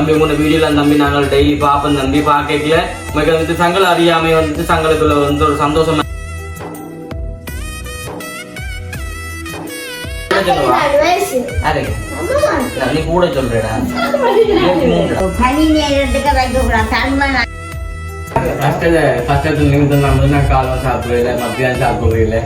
தம்பி உங்களோட வீடியோல தம்பி நாங்கள் டெய்லி பார்ப்போம். தம்பி பார்க்கல உங்களுக்கு வந்துட்டு சங்கல அறியாமை வந்துட்டு சங்கலுக்குள்ள வந்து ஒரு சந்தோஷமா. நீ கூட சொல்றேடா. பனி நேரத்துக்கு வைக்கக்கூடாது. தன்மனா கஷ்டத்துல கஷ்டத்துல நிமிந்து நான் வந்து நான் காலம் சாப்பிடல மத்தியானம் சாப்பிடல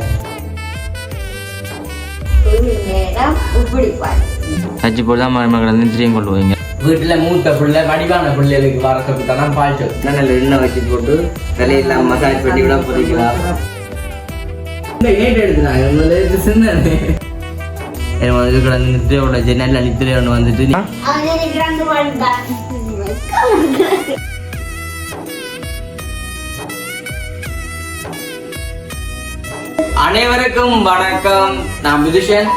தான் மருமகளை வந்து திரியம் கொண்டு போவீங்க. வீட்டுல மூத்த பிள்ளை வடிவான பிள்ளைகளுக்கு வர சொல்லிட்டானா பால் சொல். நல்ல எண்ணெய் வச்சு போட்டு தலையெல்லாம் மசாஜ் பண்ணி விட போறீங்களா? இந்த ஏட் எடுத்துனாங்க முதல்ல சின்ன எனக்கு வந்து கிடந்து நித்திரையோட ஜன்னல்ல நித்திரை ஒன்று வந்துட்டு அவன் நினைக்கிறாங்க வாழ்ந்தான் அனைவருக்கும் வணக்கம். நான் விதுஷன்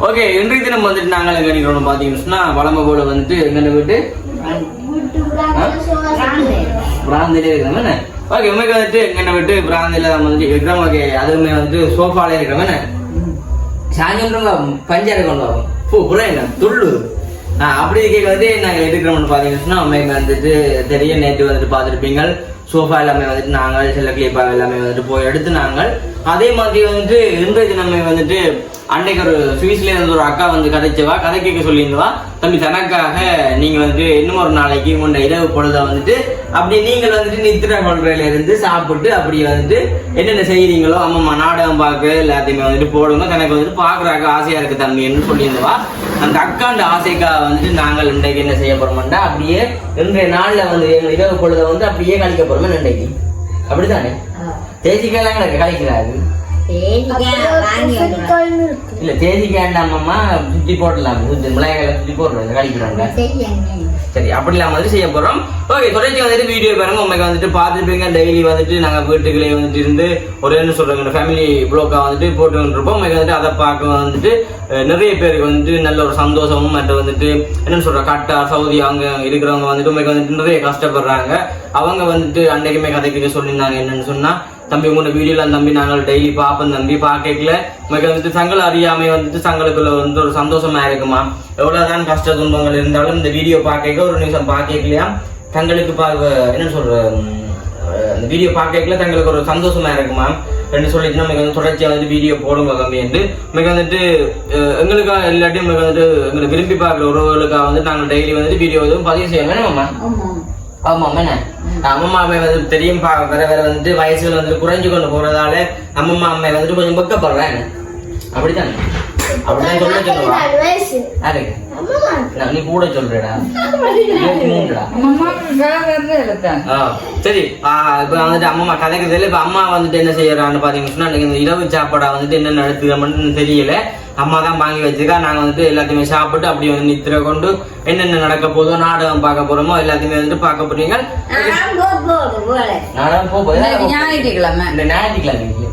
ஓகே இன்றைக்கு தினம் வந்துட்டு நாங்கள் எங்க நிக்கிறோம் பாத்தீங்கன்னா சொன்னா வளமை போல வந்துட்டு எங்கன்னு விட்டு? பிராந்திலே இருக்கிறோம் ஓகே உண்மைக்கு வந்துட்டு எங்கன்னு விட்டு பிராந்தில வந்துட்டு இருக்கிறோம். ஓகே அதுவுமே வந்துட்டு சோஃபாலே இருக்கிறோம் என்ன? சாயந்தரம் பஞ்சாயத்து கொண்டு வரோம். பூ துள்ளு. அப்படி கேட்க வந்து நாங்கள் எடுக்கிறோம்னு பார்த்தீங்கன்னா சொன்னா அம்மைக்கு வந்துட்டு தெரிய நேற்று வந்துட்டு பார்த்துருப்பீங்க சோஃபா எல்லாமே வந்துட்டு நாங்கள் சில கிளிப்பா எல்லாமே வந்துட்டு போய் எடுத்து நாங்கள் அதே மாதிரி வந்துட்டு இன்றைய தினமே வந்துட்டு அன்னைக்கு ஒரு சுவிஸ்ல இருந்து ஒரு அக்கா வந்து கதைச்சவா? கதை கேட்க சொல்லியிருந்தவா? தம்பி தனக்காக நீங்க வந்துட்டு இன்னும் ஒரு நாளைக்கு முன்ன இரவு பொழுத வந்துட்டு அப்படி நீங்கள் வந்துட்டு நித்திர கொள்றையில இருந்து சாப்பிட்டு அப்படி வந்துட்டு என்னென்ன செய்றீங்களோ அம்மா நாடகம் பார்க்க எல்லாத்தையுமே வந்துட்டு போடுங்க. தனக்கு வந்துட்டு பாக்குறாக்க ஆசையா இருக்கு தம்பின்னு சொல்லியிருந்தவா. அந்த அக்காண்ட ஆசைக்காக வந்துட்டு நாங்கள் இன்றைக்கு என்ன செய்ய போறோம்டா அப்படியே இன்றைய நாள்ல வந்து எங்கள் இரவு பொழுத வந்து அப்படியே கழிக்க போறோமே இன்றைக்கு? அப்படித்தானே? தேசிக்கெல்லாம் எனக்கு கழிக்கிறாரு. இல்ல தேதிக்கு வேண்டாமம்மா சுத்தி போடலாம் மிளகாய் சுத்தி போடுறோம் கழிக்கிறாங்க. செய்யுங்க. சரி அப்படி இல்லாம வந்துட்டு செய்ய போறோம். ஓகே தொடர்ச்சி வந்துட்டு வீடியோ பாருங்க. உங்களுக்கு வந்துட்டு பார்த்துருப்பீங்க. டெய்லி வந்துட்டு நாங்க வீட்டுக்குள்ளே வந்துட்டு இருந்து ஒரு என்ன சொல்றாங்க ஃபேமிலி ப்ளோக்கா வந்துட்டு போட்டு இருப்போம் உங்களுக்கு வந்துட்டு அதை பார்க்க வந்துட்டு நிறைய பேருக்கு வந்துட்டு நல்ல ஒரு சந்தோஷமும் மற்ற வந்துட்டு என்ன சொல்ற கட்டா சவுதி அங்க இருக்கிறவங்க வந்துட்டு உங்களுக்கு வந்துட்டு நிறைய கஷ்டப்படுறாங்க. அவங்க வந்துட்டு அன்னைக்குமே கதைக்கு சொல்லியிருந்தாங்க என்னன்னு சொன்னா தம்பி உங்களோட வீடியோலாம் தம்பி நாங்கள் டெய்லி பார்ப்போம் தம்பி பார்க்கல உங்களுக்கு வந்துட்டு சங்கல அறியாமை வந்துட்டு சங்கலுக்குள்ள வந்து ஒரு சந்தோஷமா இருக்குமா? எவ்வளவுதான் கஷ்ட துன்பங்கள் இருந்தாலும் இந்த வீடியோ பார்க்க ஒரு நிமிஷம் பார்க்கலையா தங்களுக்கு பார்க்க என்ன சொல்ற அந்த வீடியோ பார்க்கல தங்களுக்கு ஒரு சந்தோஷமா இருக்குமா? ரெண்டு சொல்லிட்டு நமக்கு வந்து தொடர்ச்சியா வந்து வீடியோ போடுங்க தம்பி என்று. மிக வந்துட்டு அஹ், எங்களுக்காக எல்லாத்தையும் மிக வந்துட்டு எங்களை விரும்பி பார்க்குற உறவுகளுக்காக வந்து நாங்கள் டெய்லி வந்துட்டு வீடியோ எதுவும் பதிவு செய்ய வேணுமாம்மா? ஆமா. அம்மா என்ன அம்மம்மா அம்மை வந்து தெரியும் பா வேற வேற வந்துட்டு வயசுகள் வந்து குறைஞ்சு கொண்டு போறதால அம்மம்மா அம்மை வந்துட்டு கொஞ்சம் பக்கப்படுறேன் அப்படித்தானே அப்படிதான் சொல்ல சொல்லுவா நீ கூட சொல்றேடா. ஆ, சரி. இப்ப வந்துட்டு அம்மா கதைக்கிறதுல இப்ப அம்மா வந்துட்டு என்ன செய்யறான்னு பாத்தீங்கன்னா சொன்னா, அன்னைக்கு இந்த இரவு சாப்பாடா வந்துட்டு என்ன நடத்துகிறோம்னு தெரியல. அம்மா தான் வாங்கி வச்சிருக்கா. நாங்க வந்துட்டு எல்லாத்தையுமே சாப்பிட்டு அப்படி வந்து நித்திர கொண்டு என்னென்ன நடக்க போதோ நாடகம் பார்க்க போறோமோ எல்லாத்தையுமே வந்துட்டு பார்க்க போறீங்க. நாடகம் போக ஞாயிற்றுக்கிழமை. இந்த ஞாயிற்றுக்கிழமை.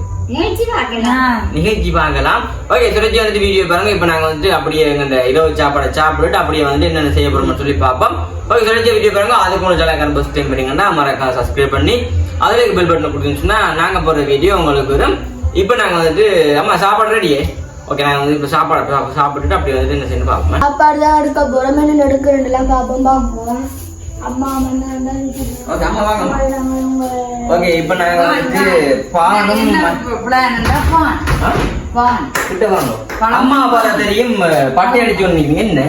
நிகழ்ச்சி பார்க்கலாம் ஓகே சுரட்சி வந்துட்டு வீடியோ பாருங்க. இப்போ நாங்க வந்துட்டு அப்படியே இந்த இரவு சாப்பாடை சாப்பிட்டுட்டு அப்படியே வந்து என்னென்ன செய்ய போறோம்னு சொல்லி பார்ப்போம். ஓகே சுரட்சி வீடியோ பாருங்க. அதுக்கு உங்களுக்கு சேனல் ஃபஸ்ட் டைம் பண்ணீங்கன்னா மறக்காம சப்ஸ்கிரைப் பண்ணி அதுல பெல் பட்டன் கொடுத்துச்சுன்னா நாங்க போடுற வீடியோ உங்களுக்கு வரும். இப்போ நாங்க வந்துட்டு அம்மா சாப்பாடு ரெடியே ஓகே நாங்க வந்து இப்போ சாப்பாடு சாப்~ சாப்பிட்டுட்டு அப்படியே வந்துட்டு என்ன செய்யணும் பார்ப்போம்? சாப்பாடு தான் எடுக்க போறோம். என்ன எடுக்கிறேன் பார்ப்போம். பார்ப்போம். அம்மா வந்து ஓகே அம்மா வாங்க. ஓகே இப்போ நாங்க வந்துட்டு பானும்? கிட்ட வாங்க. அம்மா அப்பா தெரியும் பட்டை அடிச்சு வந்தீங்க என்ன?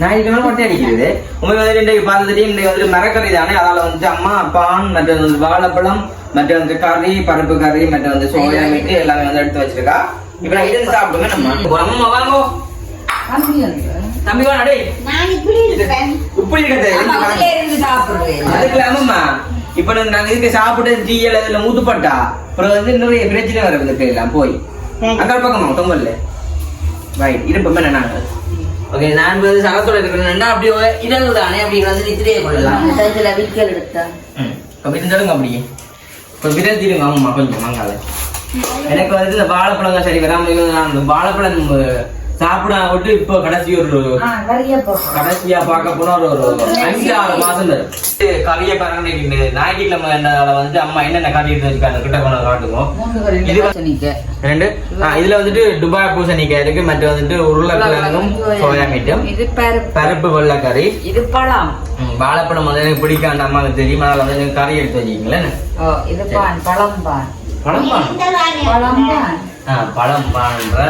ஞாயிற்றுக்கிழமை. பட்டை அடிக்கிறது. உங்களுக்கு வந்து இன்றைக்கு பார்த்து தெரியும் இன்றைக்கு வந்து மரக்கறி தானே. அதால வந்து அம்மா பான் மற்ற வந்து வாழைப்பழம் மற்ற வந்து கறி பருப்பு கறி மற்ற வந்து சோயா மீட்டு எல்லாமே வந்து எடுத்து வச்சிருக்கா. இப்ப நான் இருந்து சாப்பிடுங்க நம்ம. அம்மா வாங்கோ தம்பி வா டேய் நான் இப்படி இருப்பேன். உப்பு இருக்கிறது அதுக்கு அம்மா இப்ப நாங்க இதுக்கு சாப்பிட்டு எல்லாம் இதுல ஊத்துப்பட்டா அப்புறம் வந்து நிறைய பிரச்சனை வர இதுக்கு எல்லாம் போய். அங்க பக்கமா தொங்கல்ல ரைட் இருப்போம் என்ன நாங்க? ஓகே நான் வந்து சகத்தோட இருக்கிறேன்னா அப்படி இடங்கு தானே அப்படி வந்து நித்திரையை கொள்ளலாம். இதுல விக்கல் எடுத்தேன். ம். இப்ப விருந்தாளுங்க அப்படியே இப்ப விருந்திடுங்க ஆமா கொஞ்சம் மங்கால எனக்கு வந்து இந்த வாழைப்பழம் சரி வராம இருந்து நான் அந்த வாழைப்பழம் சாப்பிட விட்டு இப்போ கடைசி ஒரு கடைசியா பார்க்க போனா ஒரு ஒரு அஞ்சு ஆறு மாசம் கவிய பாருங்க ஞாயிற்றுக்கிழமை என்னால வந்து அம்மா என்னென்ன கறி எடுத்து வச்சிருக்காங்க கிட்ட கொண்டு காட்டுவோம். இது- ரெண்டு. இதுல வந்துட்டு துபாய் பூசணிக்காய் இருக்கு மற்ற வந்துட்டு உருளைக்கிழங்கும் சோயா மீட்டும். இது பருப்பு. பருப்பு வெள்ளைக்கறி. இது பழம். வாழைப்பழம் வந்து எனக்கு பிடிக்காத அம்மாவுக்கு தெரியும். அதனால வந்து கறி எடுத்து வச்சிருக்கீங்களேன் ஓ இது பழம் பழம் பழம் ஆ, பழம்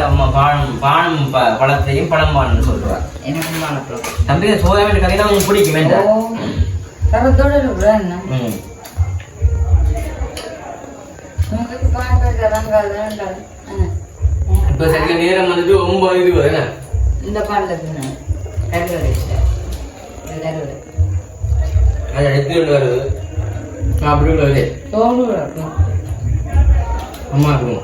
அம்மா பானம் பானம் பழத்தையும் பழம் பானு சொல்றா எனக்கு வாழைப்பழம் தம்பி சோயா மீன் கறி தான் உங்களுக்கு பிடிக்கும் என்ன? இப்போ சரியா நேரம் வந்துட்டு ஒன்பது இது இந்த கருவறை அது எடுத்து வருது. அப்படி வருது. தோடு இருக்கும் அம்மா இருக்கும்.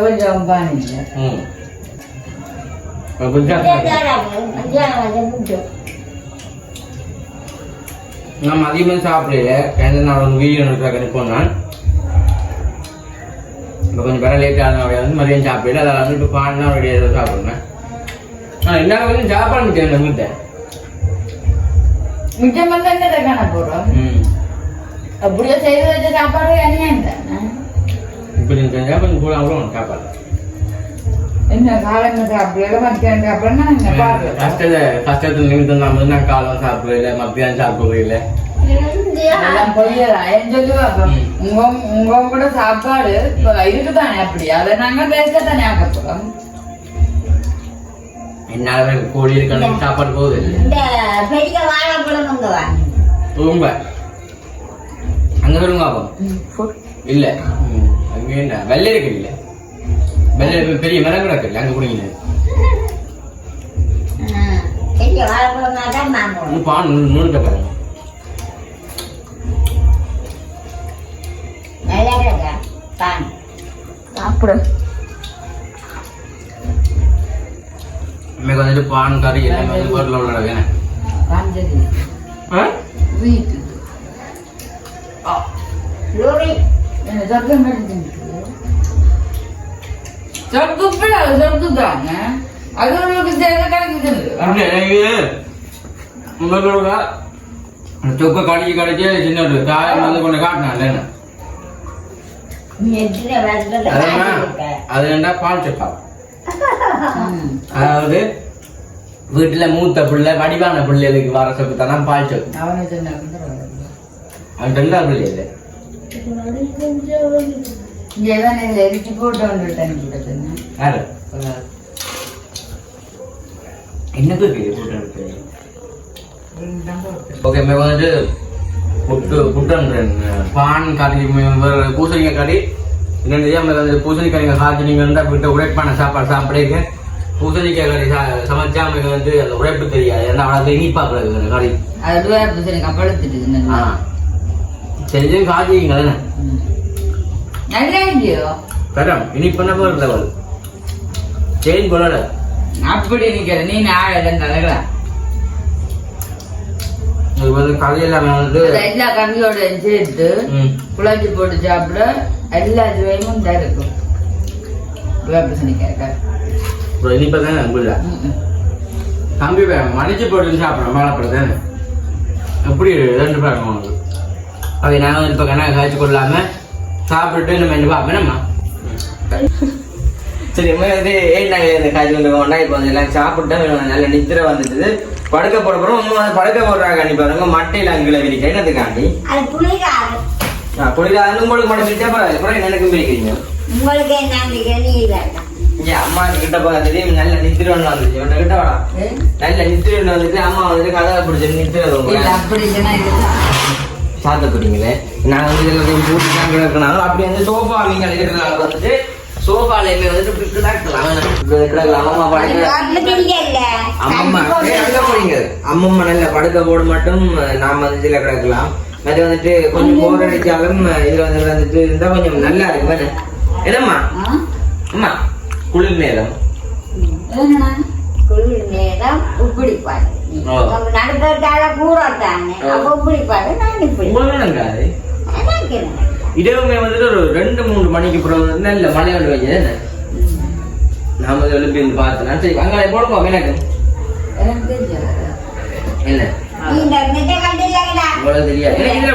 கொஞ்சம் பான் இல்லை ம். கொஞ்சம் நான் மதியமே சாப்பிடல. கேந்த நான் ஒரு வீடியோ எடுக்கிறேன் போனான். இப்போ கொஞ்சம் பேர லேட் ஆனவடைய வந்து மதியம் சாப்பிடல. அதில் வந்து இப்போ பாடினா ரெடி ஏதோ சாப்பிடுவேன் ஆ என்ன கொஞ்சம் சாப்பாடு இந்த வீட்டை மிச்சம் வந்து என்ன போறோம் ம். அப்படியே செய்து வச்ச சாப்பாடு அநியாயம் தானே இப்போ நீங்கள் கொஞ்சம் கூட கூட சாப்பாடு என்ன காலங்க சாப்பிடல மத்தியானம் பாருங்க கஷ்டத்தை கஷ்டத்தில் நிமித்தம் வந்து நான் காலம் சாப்பிடல மத்தியானம் சாப்பிடல. உங்க உங்க கூட சாப்பாடு இருக்குதானே அப்படி அதை நாங்க பேச தானே ஆக்கப்போறோம் என்னால் கோழி இருக்கணும் சாப்பாடு போகுது இல்லை இந்த பெரிய வாழைப்பழம் ரொம்ப அங்க பாப்போம் இல்ல. அங்க என்ன? வெள்ளை இருக்கு இல்ல. வெள்ளை பெரிய மரம் கூட இருக்கு அங்க குடிங்க. பான் நூறு பாருங்க. நல்லா இருக்கா பான் சாப்பிடு. இன்னைக்கு வந்துட்டு பான் கறி எல்லாமே வந்து வீட்டு. என்ன சொர்க்கம் சொர்க்குப்பட சொர்க்கு தாங்க அது உங்களுக்கு சேர்ந்த கிடைக்குது. உங்களுக்கு தொக்க கடிச்சு கடிச்சு சின்ன ஒரு தாயம் வந்து கொண்டு காட்டினால நீ எத்தனை வருஷத்துல அதெல்லாம் இருக்க. அது என்ன பால் சப்பா ம். அதாவது வீட்டுல மூத்த பிள்ளை வடிவான பிள்ளைகளுக்கு வர சொப்பு தானே பால் சொப்பு அவனை ரெண்டா பிள்ளை இல்லை வந்துட்டேன் கூட சொன்னேன் யாரு என்னது ஓகே మేము வந்துட்டு புட்டு புட்டன் பான் கறி பூசணிக்காய் கறி நம்ம வந்து பூசணிக்காய் நீங்கள் காய்ச்சி நீங்கள் வந்து வீட்டை உழைப்பான சாப்பாடு சாப்பிடுங்க பூசணிக்காய் கறி சா சமைச்சா நமக்கு வந்து அந்த உழைப்பு தெரியாது ஏன்னா அவ்வளோ இனிப்பா பிறகு அந்த கறி அது வேறு சரி கப்பழுத்துட்டு ஆ நல்லா செஞ்சு காய்ச்சிங்க தானே. நல்லா இல்லையோ தரம் இனிப்பான போகிற லெவல் செயின் போல அப்படி நிக்கிற நீ நாள் கலக்கலாம் இது வந்து கறியெல்லாம் வந்து எல்லா கறியோட சேர்த்து குழஞ்சி போட்டு சாப்பிட எல்லா சுவையும் தான் இருக்கும் இனிப்பா தானே உள்ள தம்பி மடிச்சு போட்டு சாப்பிடணும் வாழைப்பழம் தானே எப்படி ரெண்டு பேரும் உனக்கு? நான் வந்து இப்போ கணக்கு காய்ச்சி கொள்ளாம சாப்பிட்டு நம்ம என்ன பார்ப்பேன் நம்ம சரி வந்து ஏன் நாங்கள் இந்த காய்ச்சி வந்துருக்கோம்னா இப்போ வந்து எல்லாம் சாப்பிட்டு நல்ல நித்திரை வந்துட்டு படுக்க போட போகிறோம் அம்மா வந்து படுக்க போடுறாங்க. நீ பாருங்க மட்டையில் அங்கே விரிக்க. என்னதுக்காண்டி? புரியுதா உங்களுக்கு மட்டும் பரவாயில்ல அப்புறம் எனக்கும் பிரிக்கிறீங்க உங்களுக்கு என்ன அம்மா கிட்ட பார்த்துட்டு நல்ல நித்திரை ஒன்று வந்துச்சு. ஒன்று கிட்ட வாடா. நல்ல நித்திரை ஒன்று வந்துட்டு அம்மா வந்துட்டு கதை பிடிச்ச நித்திரை குடிங்களே நான் வந்து எல்லாத்தையும் போட்டு தான் கிடக்கணும் அப்படி வந்து சோஃபா நீங்கள் இருக்கிறனால வந்துட்டு சோஃபாலையுமே வந்துட்டு இப்படி கிடக்கலாம். அம்மா போறீங்க. அம்மம்மா நல்ல படுக்க போட மட்டும் நாம வந்து இதுல கிடக்கலாம். அது வந்துட்டு கொஞ்சம் போர் அடிச்சாலும் இதுல வந்து வந்துட்டு இருந்தா கொஞ்சம் நல்லா இருக்கும். என்ன? என்னம்மா? அம்மா குளிர் நேரம்? குளிர் நேரம் உப்பிடிப்பாடு இரவுமே வந்துட்டு ஒரு ரெண்டு மூணு மணிக்கு பிறகு நல்ல மழை வந்து வைங்க என்ன? நாம எழுப்பி வந்து பார்த்தோம்னா சரி அங்கே போடுவோம் எனக்கு. என்ன?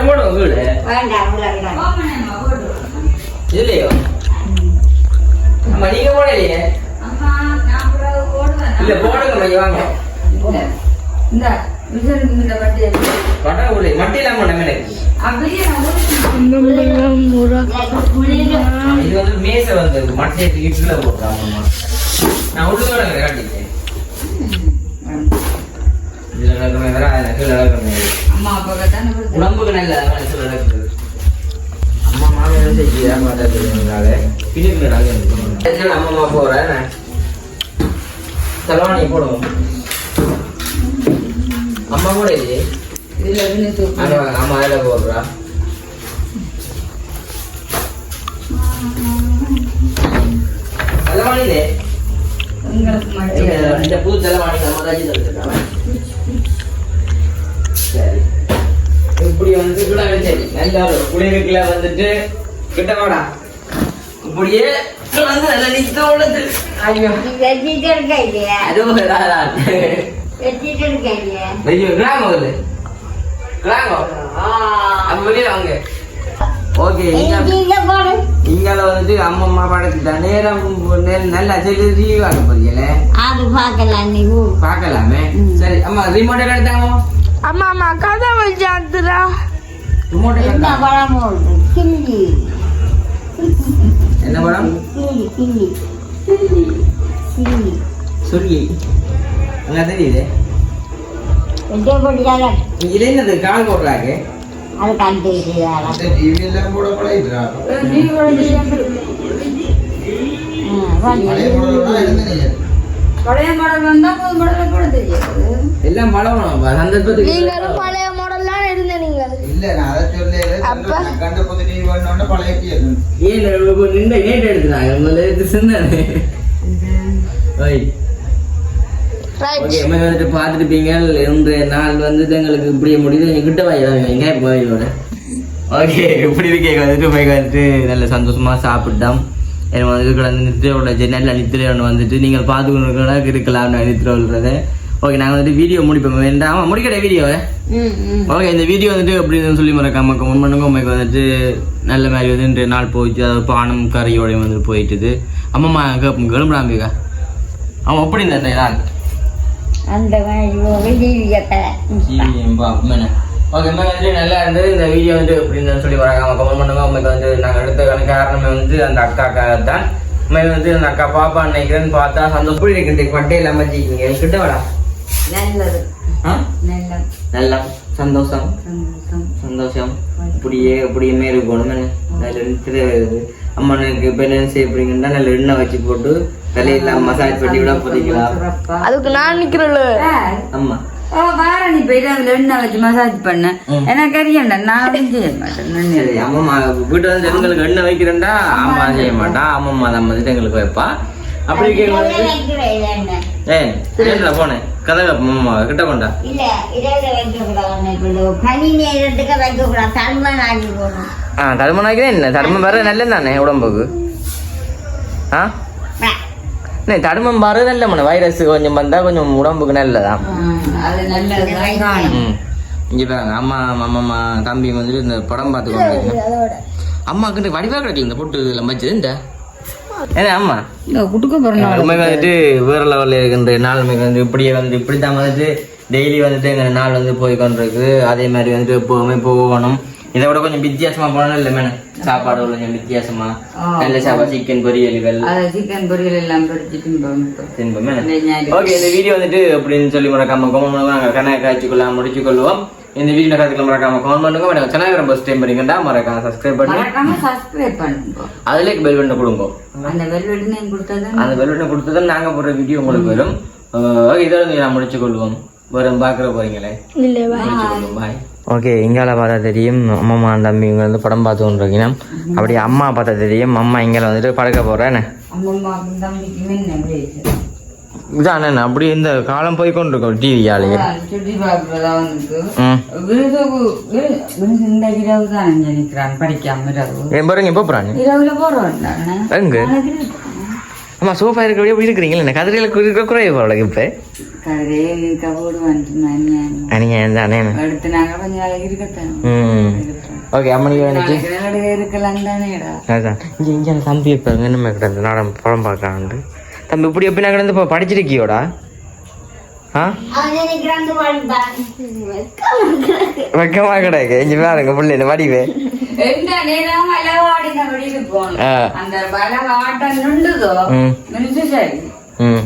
போடுவோம் வீடு அம்மா நீங்க போடலையே. இல்ல போடுங்க வாங்க. இந்தா, இந்த வட்டி உள்ள மட்டிலாம் பண்ண எனக்கு அப்படியே இது வந்து மேசை வந்து மட்டையை இட்ல போட்டாங்கம்மா நான் உள்ளுக்கு கிடக்குறேன் காட்டிட்டேன். உடம்புக்கு நல்ல அம்மா மாமி வந்து செய்ய மாட்டாங்க அம்மா அம்மா போறேன். தலவாணி போடுவோம். அம்மா கூட இல்லையே? இதுல இருந்து அம்மா அதில் போடுறா. தலவாணிலே இந்த புது தலவாணி தான் தந்துருக்காங்க சரி. இப்படி வந்து கூட சரி நல்ல வந்துட்டு கிட்ட வாடா. இப்படியே வந்து நல்ல நித்தோட ஐயோ. வெட்டிட்டு இருக்க ஐயோ கிளாங்கோ அது கிளாங்கோ அப்ப வெளியே வாங்க. ஓகே இங்கால வந்துட்டு அம்மம்மா படத்துட்டா நேரம் நல்லா சரி டிவி பார்க்க போறீங்களே அது பார்க்கலாம் நீ ஊ. பார்க்கலாமே. சரி அம்மா ரிமோட் எடுத்தாங்க அம்மா அம்மா கதை வச்சு ஆத்துறா ரிமோட் என்ன படம் கிள்ளி என்ன படம்? கிள்ளி கிள்ளி கிள்ளி சொல்லி. அங்கே தெரியுது? இது என்னது? கால் போடுறாங்க அது கண் தெரியுது? பழைய மாடல் வந்தா புது மாடல் போட தெரியாது. எல்லாம் பழம் சந்தர்ப்பத்துக்கு நீங்களும் பழைய மாடல் தான் இருந்த நீங்க இல்ல நான் அதை சொல்ல கண்ட புது பழைய ஏன் நின்று ஏன் எடுத்துறாங்க சிந்தனை. பார்த்துருப்பீங்க இன்றைய நாள் வந்துட்டு எங்களுக்கு இப்படியே முடியுது. எங்க கிட்ட வாங்க. போயோட ஓகே இப்படி இருக்கே. வந்துட்டு போய் வந்துட்டு நல்ல சந்தோஷமா சாப்பிட்டோம். எனக்கு வந்து கிடந்து நித்திரையோட நல்ல நித்திரை ஒன்று வந்துட்டு நீங்கள் பார்த்துக்கணும் இருக்கலாம். நித்திரை விழுறத ஓகே நாங்கள் வந்துட்டு வீடியோ முடிப்போம். வேண்டாம்? முடிக்கிற வீடியோவை ஓகே இந்த வீடியோ வந்துட்டு அப்படின்னு சொல்லி மறக்காம கமெண்ட் பண்ணுங்க. உங்களுக்கு வந்துட்டு நல்ல மாதிரி வந்து இன்றைய நாள் போயிடுச்சு அதாவது பானம் கறியோடையும் வந்துட்டு போயிட்டுது. அம்மா கேட்போம் கிளம்புறாம்பிக்கா அவன் இன்றைய நாள். அந்த வந்து நல்லா இருந்தது. இந்த வீடியோ வந்து எப்படின்னு சொல்லி வராங்க கமெண்ட் பண்ணுங்க. உங்களுக்கு வந்து நாங்கள் எடுத்ததுக்கான காரணமே வந்து அந்த அக்காக்காக தான். உண்மையில வந்து அந்த அக்கா பாப்பா நினைக்கிறேன்னு பார்த்தா சந்தோஷம். எப்படி இருக்கு இந்த பட்டையில் அமைச்சிக்கிங்க கிட்ட வாடா. நல்லது. நல்லா. சந்தோஷம். சந்தோஷம். இப்படியே இப்படியுமே இருக்கணும்? நல்ல வருது அம்மனுக்கு என்ன செய்யப்படுங்கன்னா நல்ல எண்ணெய் வச்சு போட்டு தலையில மசாஜ் பண்ணி விட சிறப்பா அதுக்கு நான் நிக்கிறேன் அம்மா. ஓ வார நீ போயிட்டு அதுல எண்ணெய் வச்சு மசாஜ் பண்ண. எனக்கு அறியண்டா நான் செய்ய மாட்டேன். அம்மா வீட்டு வந்து எங்களுக்கு எண்ணெய் வைக்கிறேன்டா? அம்மா செய்ய மாட்டா. அம்மம்மா தான் வந்துட்டு எங்களுக்கு வைப்பா. அப்படி ஏன்டா போனேன். கதை அம்மா கிட்ட கொண்டா. இல்ல இரவுல வைக்கக்கூடாது பனி நேரத்துக்கு வைக்கக்கூடாது. தன்மன் ஆகி போகணும். ஆ தடுமம் ஆகிறேன் என்ன? தடுமம் வர நல்லது தானே உடம்புக்கு? ஆ? இல்லை தடுமம் வர நல்ல மன வைரஸ் கொஞ்சம் வந்தா கொஞ்சம் உடம்புக்கு நல்லதா அது நல்லதுதான் காணும் ம் இங்கே பாருங்க அம்மா அம்மம்மா தம்பி வந்துட்டு இந்த படம் பார்த்து கொண்டு அதோட அம்மாக்கிட்ட வடிவா கிடைக்கல இந்த பொட்டு இதில் வச்சது இந்த? ஏன்னா அம்மா? இந்த குடுக்க போறோம் உண்மை வந்துட்டு வேற லெவலில் இருக்கின்ற நாள் வந்து இப்படியே வந்து இப்படி தான் வந்துட்டு டெய்லி வந்துட்டு எங்கள் நாள் வந்து போய் கொண்டிருக்கு அதே மாதிரி வந்துட்டு எப்போவுமே போகணும். இதை விட கொஞ்சம் வித்தியாசமா போனோம் இல்லை மேடம். சாப்பாடு கொஞ்சம் வித்தியாசமா. நல்ல சாப்பாடு சிக்கன் பொரியல்கள். அதை சிக்கன் பொரியல் எல்லாம் தின்பம். ஓகே இந்த வீடியோ வந்துட்டு அப்படின்னு சொல்லி மறக்காம கமெண்ட் பண்ணுங்க. நாங்கள் கணக்கு காய்ச்சிக்கொள்ளலாம் முடிச்சுக்கொள்வோம் இந்த வீடியோ கருத்துக்களை மறக்காம கமெண்ட் பண்ணுங்க. மேடம் சேனல் ரொம்ப ஸ்டேம் பண்ணிக்கிட்டா மறக்காம சப்ஸ்கிரைப் பண்ணி. மறக்காம சப்ஸ்கிரைப் பண்ணுங்க. அதுலேயே பெல் பட்டன் கொடுங்க. அந்த வெல்வெட்டு கொடுத்தது அந்த பெல் பட்டன் கொடுத்தது நாங்கள் போடுற வீடியோ உங்களுக்கு வரும். ஓகே இதோட நான் முடிச்சு கொள்வோம். வேற பார்க்குற போறீங்களே. இல்லை வா பாய் ஓகே இங்கால பார்த்தா தெரியும் அம்மா தம்பி இவங்க வந்து படம் பார்த்து கொண்டிருக்கீங்க. அப்படி அம்மா பார்த்தா தெரியும் அம்மா இங்கே வந்துட்டு படுக்க போகிறேன் தம்பிக்கும் என்ன இதான் அப்படி இந்த காலம் போய் கொண்டிருக்கோம் டிவியாலேயே சுற்றி பார்க்குறதா அவனுக்கு ம். விருது விரு- விருது இந்த இரவு தான் நினைக்கிறான் படிக்காம இரவு. என் பாருங்க எப்போ இரவுல எங்க? அம்மா சோஃபா இருக்கிறபடி எப்படி இருக்கிறீங்களா என்ன? கதிரையில் இருக்கிற குறைய போகிறோம் இப்போ. கதையே இருக்க போடுவான் நீங்கள் தானே அடுத்து நாங்க கொஞ்ச நாளைக்கு இருக்கத்தான் ம். ஓகே அம்மனி வந்துச்சு நாளைக்கு நாளைக்கு இருக்கலாம் தானேடா அதான். இங்கே இங்கே தம்பி இப்போ என்ன கிடந்து? நாடம் படம் பார்க்கலான்ட்டு தம்பி இப்படி எப்படி நான் கிடந்து இப்போ படிச்சிருக்கியோடா? வெக்கமாக கிடையாது இங்கே பாருங்க பிள்ளை வடிவே எந்த நேரம் அளவாடினபடி இருக்கும் ஆ. அந்த வளவாட்டம் நின்றுதோ ம். நின்று சரி ம்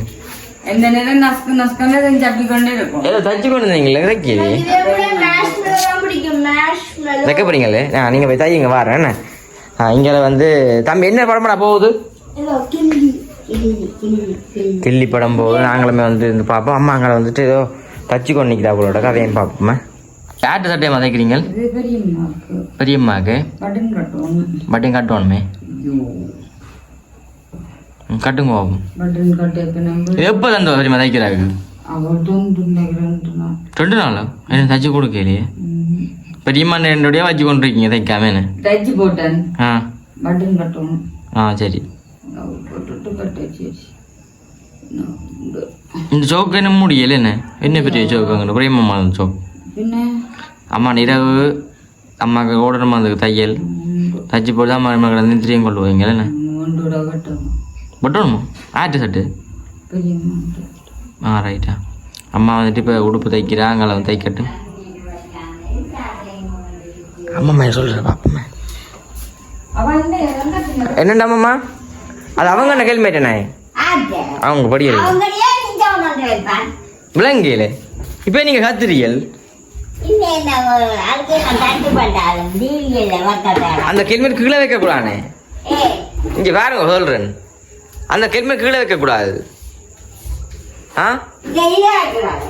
எந்த நேரம் நஸ்கு நஸ்கன்னு சப்பிக்கொண்டே இருக்கும் ஏதோ தச்சு கொண்டு பிடிக்கும் மேஷ் வைக்க போறீங்களே ஆ நீங்கள் போய் தையுங்க வரேன் என்ன ஆ இங்கே வந்து தம்பி என்ன படமாடா போகுது கிள்ளி கில்லி படம் போகுது. நாங்களுமே வந்து இருந்து பார்ப்போம். அம்மா அங்கே வந்துட்டு ஏதோ தச்சு கொண்டு நிற்கிறா போலோட கதையும் பார்ப்போமா? யார்கிட்ட சட்டையை மதைக்கிறீங்க? பெரியம்மாக்கு? பட்டன் கட்டணுமே ம், கட்டுங்க இது எப்போ தந்த பெரிய மதைக்கிறாங்க அவள் தோன்று ரெண்டு நாள். ரெண்டு என்ன தச்சு கொடுக்கலையே? பெரியம்மா ரெண்டுடைய வச்சு கொண்டு இருக்கீங்க தைக்காம தைச்சு போட்டேன். ஆ. பட்டன் கட்டணும் ஆ சரி அவள் போட்டுட்டு கட்ட வச்சு இந்த சோக்கு என்ன முடியல என்ன? என்ன பெரிய சோக்கு அங்கே பிரேமம்மா சோக் பின்ன அம்மா நிறவு அம்மாக்கு ஓடணுமா அதுக்கு தையல். தச்சு போட்டு அம்மா நம்ம கிடந்து திரியம் கொண்டு போவீங்க என்ன? பட்டணுமா ஆட்டு சட்டு? ஆ ரைட்டா அம்மா வந்துட்டு இப்போ உடுப்பு தைக்கிறா அங்கே வந்து தைக்கட்டும். அம்மா சொல்கிற பாப்பம்மா. அவன் அது அவங்க ஆச்சே. அவங்க வைப்பான்? விளங்கியல இப்போ நீங்கள் கத்துறீங்கள் அந்த ஹெல்மெட் கீழே வைக்கக்கூடாதுண்ணே ஏ. இங்கே பாருங்க சொல்கிறேன் அந்த ஹெல்மெட் கீழே வைக்கக்கூடாது. ஆ?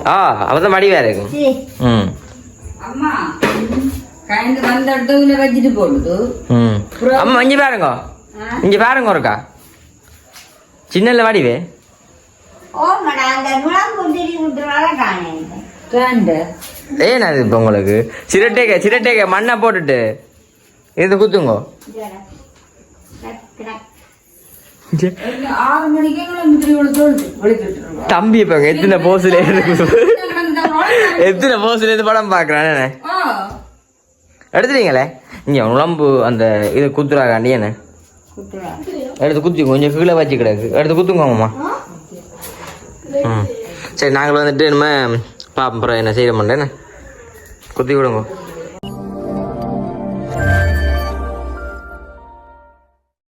ஆ அவதான் மடி வேற இருக்கும். ம். அம்மா கயந்து வந்த இடத்துல வச்சுட்டு போடுது ம். அம்மா இங்கே பாருங்க. இங்கே பாருங்க ஒருக்கா. சின்ன வாடிவே ஏன் அது இப்போ உங்களுக்கு? சிரட்டேக்க சிரட்டேக்க மண்ணை போட்டுட்டு. இது குத்துங்கோ. தம்பி இப்போ எத்தனை போஸ்ல எத்தனை போஸ்ல இருந்து படம் பார்க்குறானே? எடுத்துட்டீங்களே? இங்கே உழம்பு அந்த இது குத்துறாகாண்டி என்ன எடுத்து குத்தி கொஞ்சம் கீழே வச்சு கிடக்கு. எடுத்து குத்துங்கோங்கம்மா ம். சரி நாங்கள் வந்துட்டு நம்ம பாப்போம் அப்புறம் என்ன செய்ய மாட்டேன் குத்தி விடுங்க.